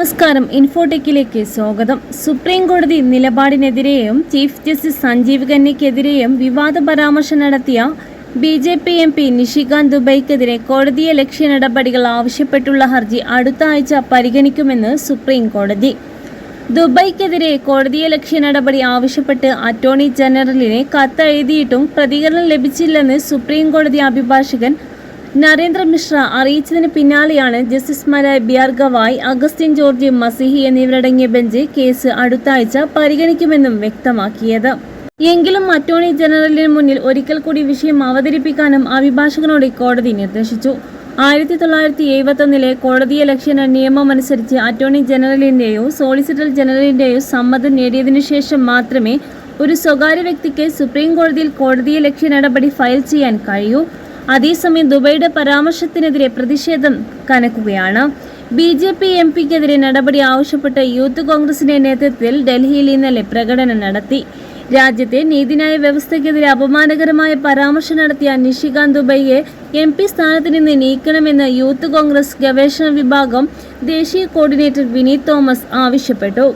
നമസ്കാരം. ഇൻഫോടെക്കിലേക്ക് സ്വാഗതം. സുപ്രീം കോടതി നിലപാടിനെതിരെയും ചീഫ് ജസ്റ്റിസ് സഞ്ജീവ് ഖന്നയ്ക്കെതിരെയും വിവാദ പരാമർശം നടത്തിയ B J P M P Nishikant ദുബൈക്കെതിരെ കോടതിയെ ലക്ഷ്യ നടപടികൾ ആവശ്യപ്പെട്ടുള്ള ഹർജി അടുത്ത ആഴ്ച പരിഗണിക്കുമെന്ന് സുപ്രീം കോടതി. ദുബൈക്കെതിരെ കോടതിയെ ലക്ഷ്യ നടപടി ആവശ്യപ്പെട്ട് അറ്റോർണി ജനറലിനെ കത്ത് എഴുതിയിട്ടും പ്രതികരണം ലഭിച്ചില്ലെന്ന് സുപ്രീം കോടതി അഭിഭാഷകൻ നരേന്ദ്ര മിശ്ര അറിയിച്ചതിന് പിന്നാലെയാണ് ജസ്റ്റിസുമാരായ B R Gavai Augustine George Masih എന്നിവരടങ്ങിയ ബെഞ്ച് കേസ് അടുത്ത ആഴ്ച പരിഗണിക്കുമെന്നും വ്യക്തമാക്കിയത്. എങ്കിലും അറ്റോർണി ജനറലിന് മുന്നിൽ ഒരിക്കൽ കൂടി വിഷയം അവതരിപ്പിക്കാനും അഭിഭാഷകനോട് കോടതി നിർദ്ദേശിച്ചു. ആയിരത്തി തൊള്ളായിരത്തി എഴുപത്തൊന്നിലെ കോടതിയെ ലക്ഷ്യ നിയമം അനുസരിച്ച് അറ്റോർണി ജനറലിന്റെയോ സോളിസിറ്റർ ജനറലിന്റെയോ സമ്മതം നേടിയതിനു ശേഷം മാത്രമേ ഒരു സ്വകാര്യ വ്യക്തിക്ക് സുപ്രീം കോടതിയിൽ കോടതിയെ ലക്ഷ്യ നടപടി ഫയൽ ചെയ്യാൻ കഴിയൂ. അതേസമയം ദുബൈയുടെ പരാമർശത്തിനെതിരെ പ്രതിഷേധം കനക്കുകയാണ്. ബി ജെ പി എം പിക്കെതിരെ നടപടി ആവശ്യപ്പെട്ട് യൂത്ത് കോൺഗ്രസിന്റെ നേതൃത്വത്തിൽ ഡൽഹിയിൽ ഇന്നലെ പ്രകടനം നടത്തി. രാജ്യത്തെ നീതിന്യായ വ്യവസ്ഥയ്ക്കെതിരെ അപമാനകരമായ പരാമർശം നടത്തിയ നിഷികാന്ത് ദുബൈയെ എം പി സ്ഥാനത്ത് നിന്ന് നീക്കണമെന്ന് യൂത്ത് കോൺഗ്രസ് ഗവേഷണ വിഭാഗം ദേശീയ കോർഡിനേറ്റർ വിനീത് തോമസ് ആവശ്യപ്പെട്ടു.